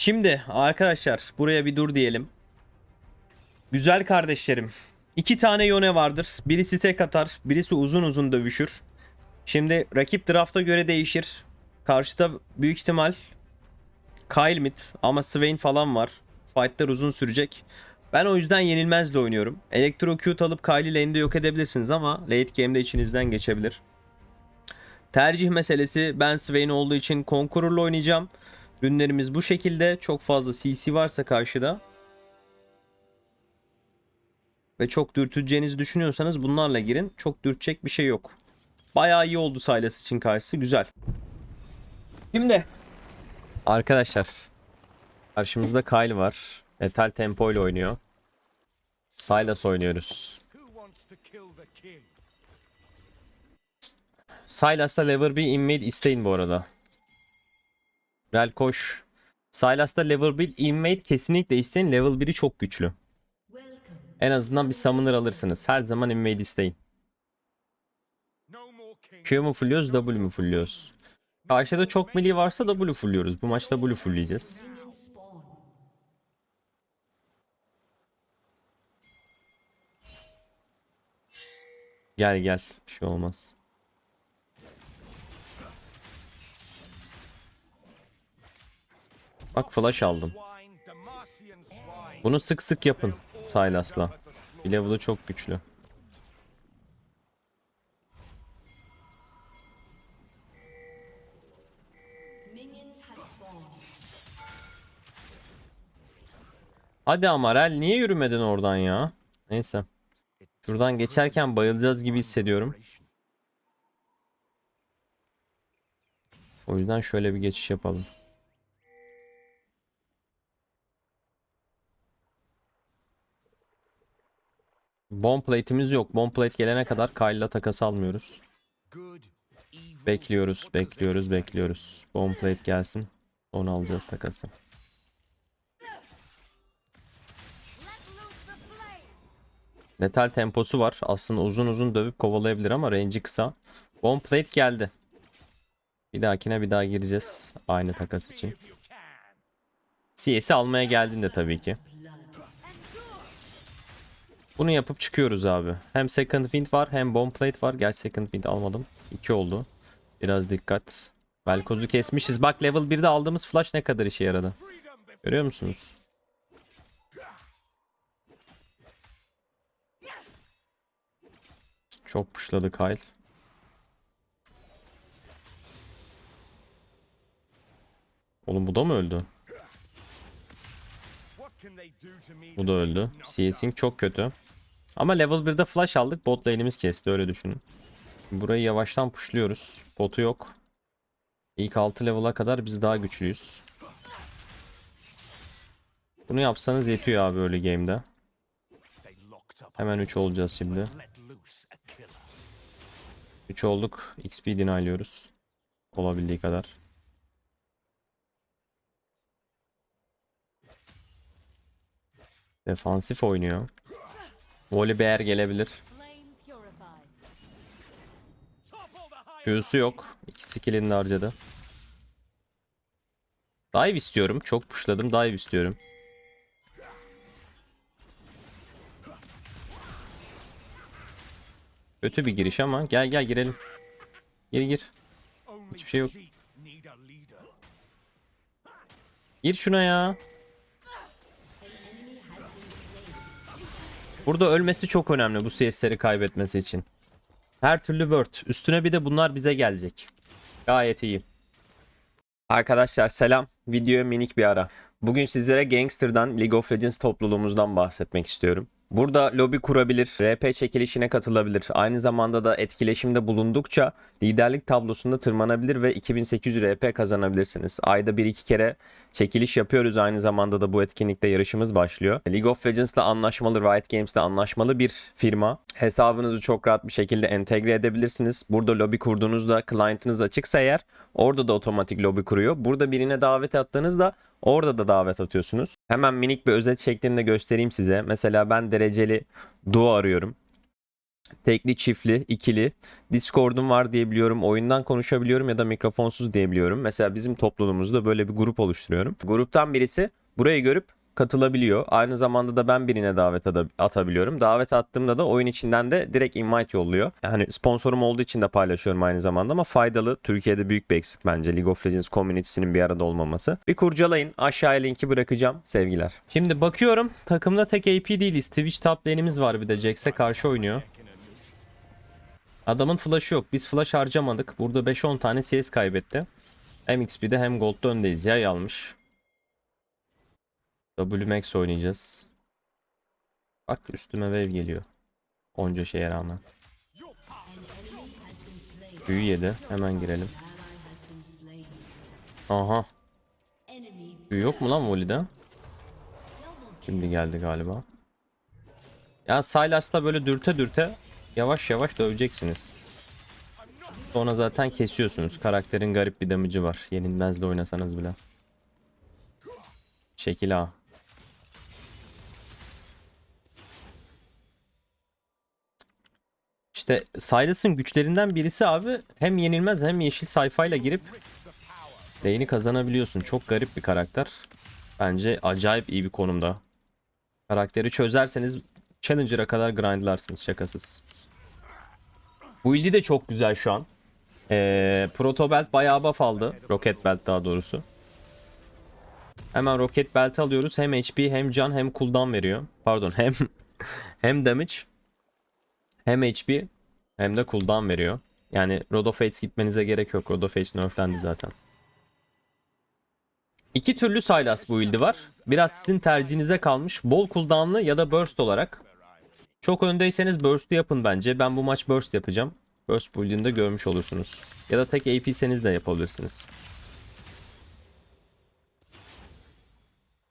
Şimdi arkadaşlar buraya bir dur diyelim. Güzel kardeşlerim. İki tane yone vardır. Birisi tek atar, birisi uzun uzun dövüşür. Şimdi rakip drafta göre değişir. Karşıda büyük ihtimal Kyle mid ama Swain falan var. Fightlar uzun sürecek. Ben o yüzden yenilmezle oynuyorum. Electrocute alıp Kyle'i lane'de yok edebilirsiniz ama late game'de içinizden geçebilir. Tercih meselesi ben Swain olduğu için Conqueror'la oynayacağım. Ürünlerimiz bu şekilde. Çok fazla CC varsa karşıda ve çok dürtüleceğinizi düşünüyorsanız bunlarla girin. Çok dürtecek bir şey yok. Bayağı iyi oldu Sylas için karşısı. Güzel. Şimdi arkadaşlar karşımızda Kyle var. Metal tempo ile oynuyor. Sylas oynuyoruz. Sylas'ta level 1 invade isteyin bu arada. Rel koş. Sylas'ta level 1 invade kesinlikle isteyin. Level 1'i çok güçlü. En azından bir summoner alırsınız. Her zaman invade isteyin. Q mu fulluyoruz, W mu fulluyoruz? Karşıda çok melee varsa W fulluyoruz. Bu maçta W fullleyeceğiz. Gel gel. Bir şey olmaz. Bak flash aldım. Bunu sık sık yapın Sylas'la. Bir level'ı çok güçlü. Hadi Amarel niye yürümedin oradan ya? Neyse. Şuradan geçerken bayılacağız gibi hissediyorum. O yüzden şöyle bir geçiş yapalım. Bomb plate'imiz yok. Bomb plate gelene kadar Kyle'la takas almıyoruz. Bekliyoruz, bekliyoruz, bekliyoruz. Bomb plate gelsin. Onu alacağız takası. Metal temposu var. Aslında uzun uzun dövüp kovalayabilir ama range'i kısa. Bomb plate geldi. Bir dahakine bir daha gireceğiz. Aynı takas için. CS'i almaya geldiğinde tabii ki. Bunu yapıp çıkıyoruz abi. Hem second wind var hem bomb plate var. Gerçi second wind almadım. 2 oldu. Biraz dikkat. Velkoz'u kesmişiz. Bak level 1'de aldığımız flash ne kadar işe yaradı. Görüyor musunuz? Çok pushladı Kyle. Oğlum bu da mı öldü? Bu da öldü. CS'ing çok kötü. Ama level 1'de flash aldık. Bot lane'imiz kesti öyle düşünün. Burayı yavaştan pushluyoruz. Botu yok. İlk 6 level'a kadar biz daha güçlüyüz. Bunu yapsanız yetiyor abi öyle game'de. Hemen 3 olacağız şimdi. 3 olduk. XP dinayliyoruz. Olabildiği kadar. Defansif oynuyor. Volibear gelebilir. Flame purifies. Q'su yok. İki skill'ini harcadı. Dive istiyorum. Çok pushladım. Dive istiyorum. Kötü bir giriş ama gel gel girelim. Gir gir. Hiçbir şey yok. Gir şuna ya. Burada ölmesi çok önemli bu CS'leri kaybetmesi için. Her türlü word. Üstüne bir de bunlar bize gelecek. Gayet iyi. Arkadaşlar selam. Videoya minik bir ara. Bugün sizlere Gangster'dan League of Legends topluluğumuzdan bahsetmek istiyorum. Burada lobi kurabilir, RP çekilişine katılabilir. Aynı zamanda da etkileşimde bulundukça liderlik tablosunda tırmanabilir ve 2800 RP kazanabilirsiniz. Ayda 1-2 kere çekiliş yapıyoruz. Aynı zamanda da bu etkinlikte yarışımız başlıyor. League of Legends'la anlaşmalı, Riot Games'le anlaşmalı bir firma. Hesabınızı çok rahat bir şekilde entegre edebilirsiniz. Burada lobi kurduğunuzda client'ınız açıksa eğer orada da otomatik lobi kuruyor. Burada birine davet attığınızda orada da davet atıyorsunuz. Hemen minik bir özet şeklinde göstereyim size. Mesela ben dereceli duo arıyorum. Tekli, çiftli, ikili. Discord'um var diyebiliyorum. Oyundan konuşabiliyorum ya da mikrofonsuz diyebiliyorum. Mesela bizim topluluğumuzda böyle bir grup oluşturuyorum. Gruptan birisi burayı görüp katılabiliyor. Aynı zamanda da ben birine davet atabiliyorum. Davet attığımda da oyun içinden de direkt invite yolluyor. Yani sponsorum olduğu için de paylaşıyorum aynı zamanda ama faydalı. Türkiye'de büyük bir eksik bence League of Legends community'sinin bir arada olmaması. Bir kurcalayın. Aşağıya linki bırakacağım. Sevgiler. Şimdi bakıyorum takımda tek AP değiliz. Twitch top lane'imiz var bir de. Jax'e karşı oynuyor. Adamın flash'ı yok. Biz flash harcamadık. Burada 5-10 tane CS kaybetti. Hem XP'de hem Gold'da öndeyiz. Yay almış. WMAX oynayacağız. Bak üstüme wave geliyor. Onca şeye rağmen. Büyü yedi. Hemen girelim. Aha. Büyü yok mu lan Voli'de? Şimdi geldi galiba. Ya Sylas'la böyle dürte dürte yavaş yavaş döveceksiniz. Sonra zaten kesiyorsunuz. Karakterin garip bir damage'ı var. Yenilmez de oynasanız bile. Şekil A. İşte Silas'ın güçlerinden birisi abi hem yenilmez hem yeşil sayfayla girip lane'i kazanabiliyorsun. Çok garip bir karakter. Bence acayip iyi bir konumda. Karakteri çözerseniz Challenger'a kadar grindlarsınız şakasız. Bu ildi de çok güzel şu an. Ee, Proto Belt bayağı buff aldı. Rocket Belt daha doğrusu. Hemen Rocket Belt alıyoruz. Hem HP hem can hem cooldown veriyor. Pardon hem hem damage hem HP hem de cooldown veriyor. Yani Rod of Fates gitmenize gerek yok. Rod of Fates nerflendi zaten. İki türlü Sylas bu build'i var. Biraz sizin tercihinize kalmış. Bol cooldown'lı ya da burst olarak. Çok öndeyseniz burst'ü yapın bence. Ben bu maç burst yapacağım. Burst build'ini görmüş olursunuz. Ya da tek AP'seniz de yapabilirsiniz.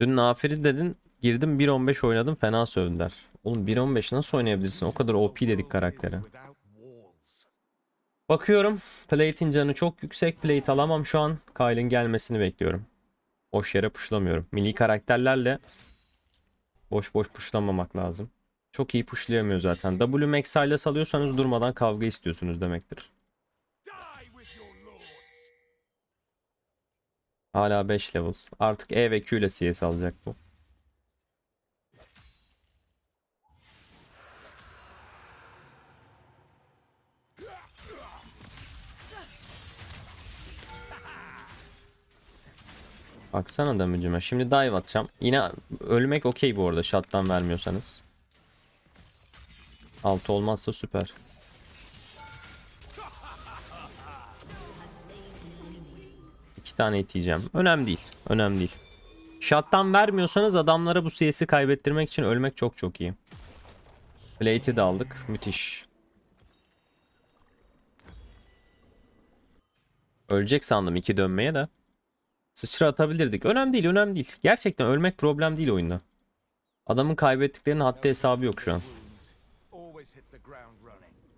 Dün Nafiri dedin. Girdim 1.15 oynadım fena sövdüler. Oğlum 1.15 nasıl oynayabilirsin? O kadar OP dedik karaktere. Bakıyorum. Plate'in canı çok yüksek. Plate alamam şu an. Kyle'in gelmesini bekliyorum. Boş yere pushlamıyorum. Milli karakterlerle boş boş pushlamamak lazım. Çok iyi pushlayamıyor zaten. W Max salıyorsanız durmadan kavga istiyorsunuz demektir. Hala 5 level. Artık E ve Q ile CS alacak bu. Baksana damage'ime. Şimdi dive atacağım. Yine ölmek okey bu arada shot'tan vermiyorsanız. Altı olmazsa süper. İki tane iteceğim. Önemli değil. Önemli değil. Shot'tan vermiyorsanız adamlara bu CS'i kaybettirmek için ölmek çok çok iyi. Plate'i de aldık. Müthiş. Ölecek sandım iki dönmeye de. Sıçra atabilirdik. Önemli değil, önemli değil. Gerçekten ölmek problem değil oyunda. Adamın kaybettiklerinin haddi hesabı yok şu an.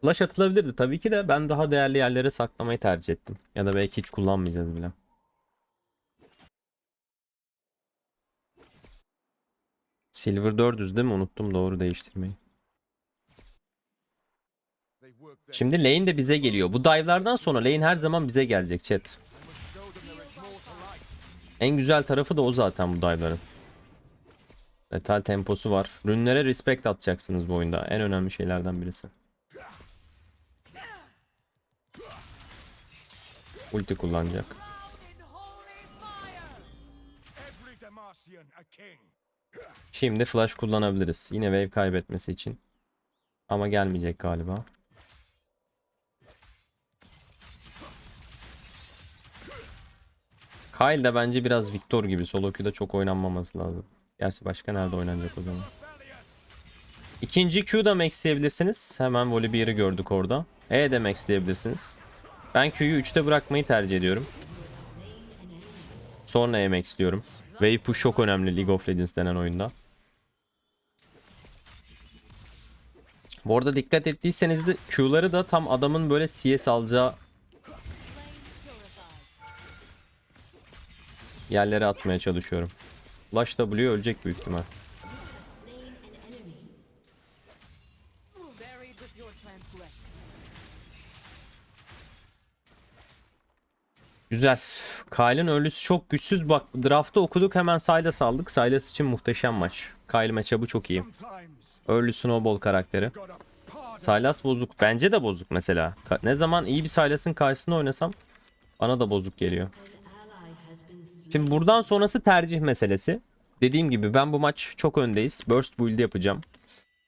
Flash atılabilirdi tabii ki de ben daha değerli yerlere saklamayı tercih ettim. Ya da belki hiç kullanmayacağız bile. Silver 400 değil mi? Unuttum doğru değiştirmeyi. Şimdi lane de bize geliyor. Bu dive'lardan sonra lane her zaman bize gelecek chat. En güzel tarafı da o zaten bu dive'ların. Metal temposu var. Rünlere respect atacaksınız bu oyunda. En önemli şeylerden birisi. Ulti kullanacak. Şimdi flash kullanabiliriz. Yine wave kaybetmesi için. Ama gelmeyecek galiba. Kyle de bence biraz Victor gibi. Solo queue'da çok oynanmaması lazım. Gerçi başka nerede oynanacak o zaman. İkinci Q'da maxleyebilirsiniz. Hemen Volibear'ı gördük orada. E de maxleyebilirsiniz. Ben Q'yu 3'te bırakmayı tercih ediyorum. Sonra E maxliyorum. Wave push çok önemli League of Legends denen oyunda. Bu arada dikkat ettiyseniz de Q'ları da tam adamın böyle CS alacağı yerlere atmaya çalışıyorum. Flash W ölecek büyük ihtimal. Güzel. Kyle'ın ölüsü çok güçsüz. Bak draftta okuduk hemen Saylas saldık. Saylas için muhteşem maç. Kyle maça bu çok iyi. Early Snowball karakteri. Saylas bozuk. Bence de bozuk mesela. Ne zaman iyi bir Saylas'ın karşısında oynasam bana da bozuk geliyor. Şimdi buradan sonrası tercih meselesi. Dediğim gibi ben bu maç çok öndeyiz. Burst build yapacağım.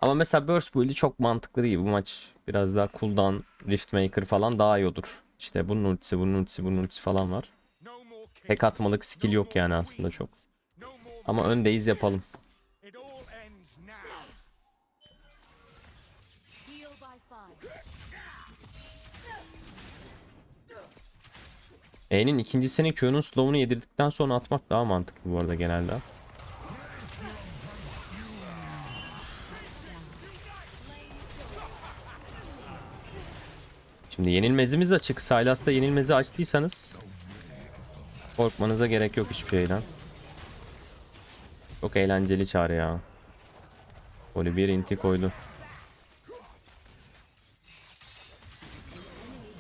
Ama mesela Burst build'i çok mantıklı değil. Bu maç biraz daha cooldown, Riftmaker falan daha iyi olur. İşte bunun ultisi, bunun ultisi, bunun ultisi falan var. Tek atmalık skill yok yani aslında çok. Ama öndeyiz yapalım. E'nin ikincisini Q'nun slow'unu yedirdikten sonra atmak daha mantıklı bu arada genelde. Şimdi yenilmezimiz açık. Sylas'ta yenilmezi açtıysanız korkmanıza gerek yok hiçbir şeyden. Çok eğlenceli çağrı ya. Oli bir inti koydu.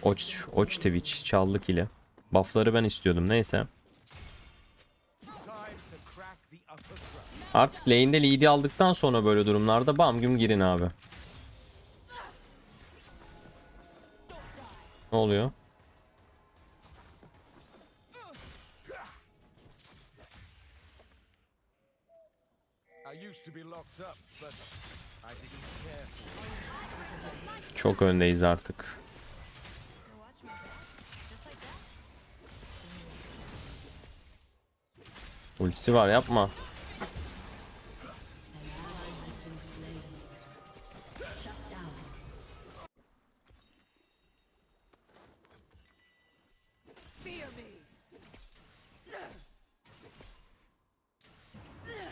Oç, Oç Twitch çaldık ile. Buff'ları ben istiyordum neyse. Artık lane'de lead'i aldıktan sonra böyle durumlarda bam güm girin abi. Ne oluyor? Çok öndeyiz artık. Ultisi var yapma.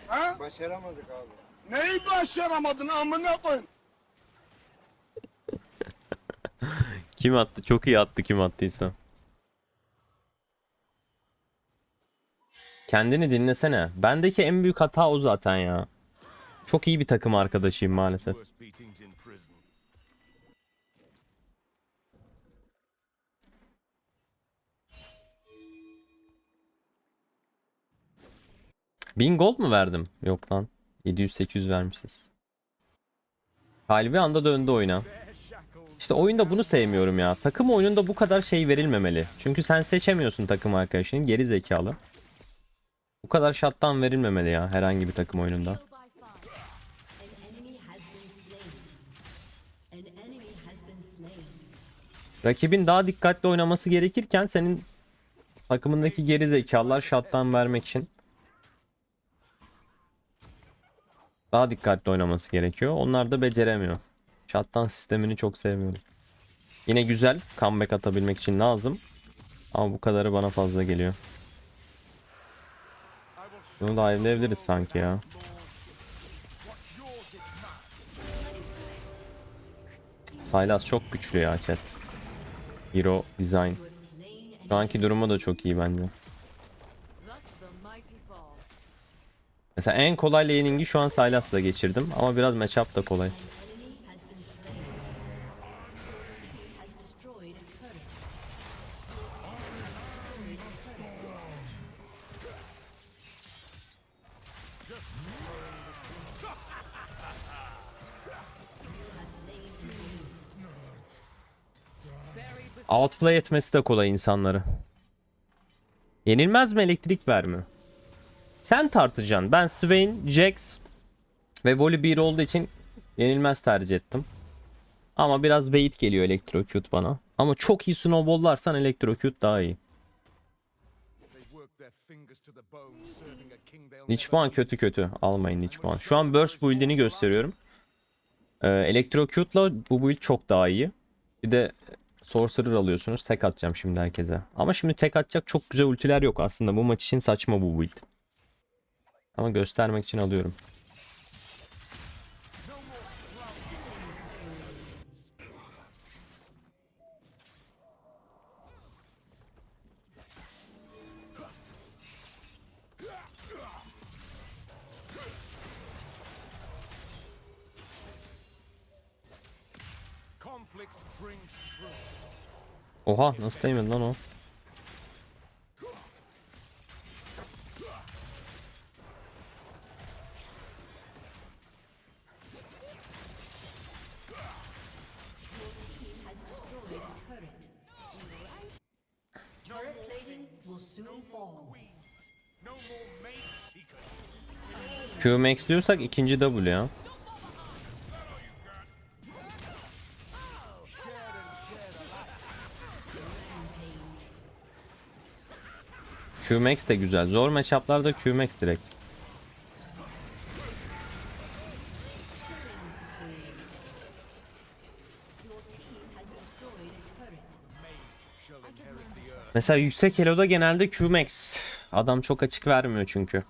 Ha? Başaramadık abi. Neyi başaramadın amına koyayım? Kim attı? Çok iyi attı kim attıysa. Kendini dinlesene. Bendeki en büyük hata o zaten ya. Çok iyi bir takım arkadaşıyım maalesef. Bin gold mu verdim? Yok lan. 700-800 vermişiz. Kalbi anda döndü oyuna. İşte oyunda bunu sevmiyorum ya. Takım oyununda bu kadar şey verilmemeli. Çünkü sen seçemiyorsun takım arkadaşını. Geri zekalı. Kadar shutdown verilmemeli ya herhangi bir takım oyununda. Rakibin daha dikkatli oynaması gerekirken senin takımındaki geri zekalılar shutdown vermek için daha dikkatli oynaması gerekiyor. Onlar da beceremiyor. Shutdown sistemini çok sevmiyorum. Yine güzel comeback atabilmek için lazım. Ama bu kadarı bana fazla geliyor. Bunu da ayarlayabiliriz sanki ya. Sylas çok güçlü ya chat. Hero design. Şu anki durumu da çok iyi bence. Mesela en kolay laning'i şu an Sylas'la geçirdim ama biraz matchup da kolay. Outplay etmesi de kolay insanları. Yenilmez mi elektrik vermiyor? Sen tartacaksın. Ben Swain, Jax ve Volibear olduğu için yenilmez tercih ettim. Ama biraz bait geliyor Electrocute bana. Ama çok iyi snowball'larsan Electrocute daha iyi. Puan kötü kötü. Almayın Lich Puan. Şu an Burst build'ini gösteriyorum. Ee, Electrocute'la bu build çok daha iyi. Bir de Sorcerer alıyorsunuz. Tek atacağım şimdi herkese. Ama şimdi tek atacak çok güzel ultiler yok aslında. Bu maç için saçma bu build. Ama göstermek için alıyorum. Oha nasıl değmedi lan o? Q max diyorsak ikinci W ya. Q max de güzel. Zor matchup'larda Q max direkt. Mesela yüksek elo'da genelde Q max. Adam çok açık vermiyor çünkü.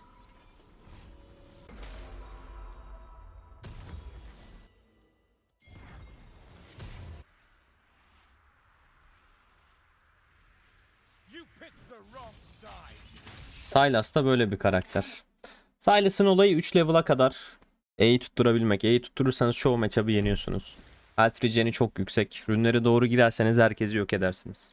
Side. Sylas da böyle bir karakter. Sylas'ın olayı 3 level'a kadar E'yi tutturabilmek. E'yi tutturursanız çoğu matchup'ı yeniyorsunuz. Health çok yüksek. Rünlere doğru girerseniz herkesi yok edersiniz.